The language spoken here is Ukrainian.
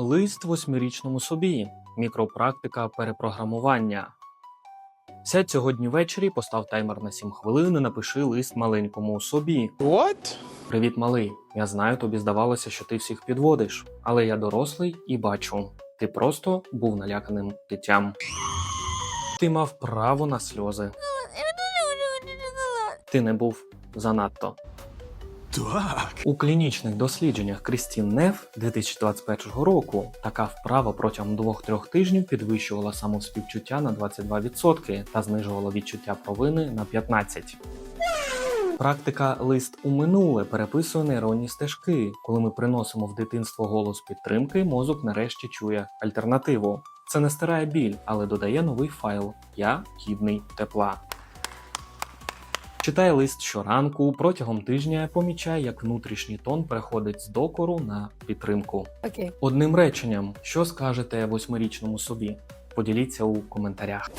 Лист восьмирічному собі. Мікропрактика перепрограмування. Сядь сьогодні ввечері, постав таймер на 7 хвилин і напиши лист маленькому собі. What? Привіт, малий. Я знаю, тобі здавалося, що ти всіх підводиш, але я дорослий і бачу. Ти просто був наляканим дитям. Ти мав право на сльози. Ти не був занадто. Так. У клінічних дослідженнях Крістін Неф 2021 року така вправа протягом 2-3 тижнів підвищувала самоспівчуття на 22% та знижувала відчуття провини на 15%. Практика лист у минуле переписує нейронні стежки. Коли ми приносимо в дитинство голос підтримки, мозок нарешті чує альтернативу. Це не стирає біль, але додає новий файл Я гідний тепла. Читай лист щоранку, протягом тижня помічай, як внутрішній тон переходить з докору на підтримку. Окей. Одним реченням, що скажете восьмирічному собі? Поділіться у коментарях.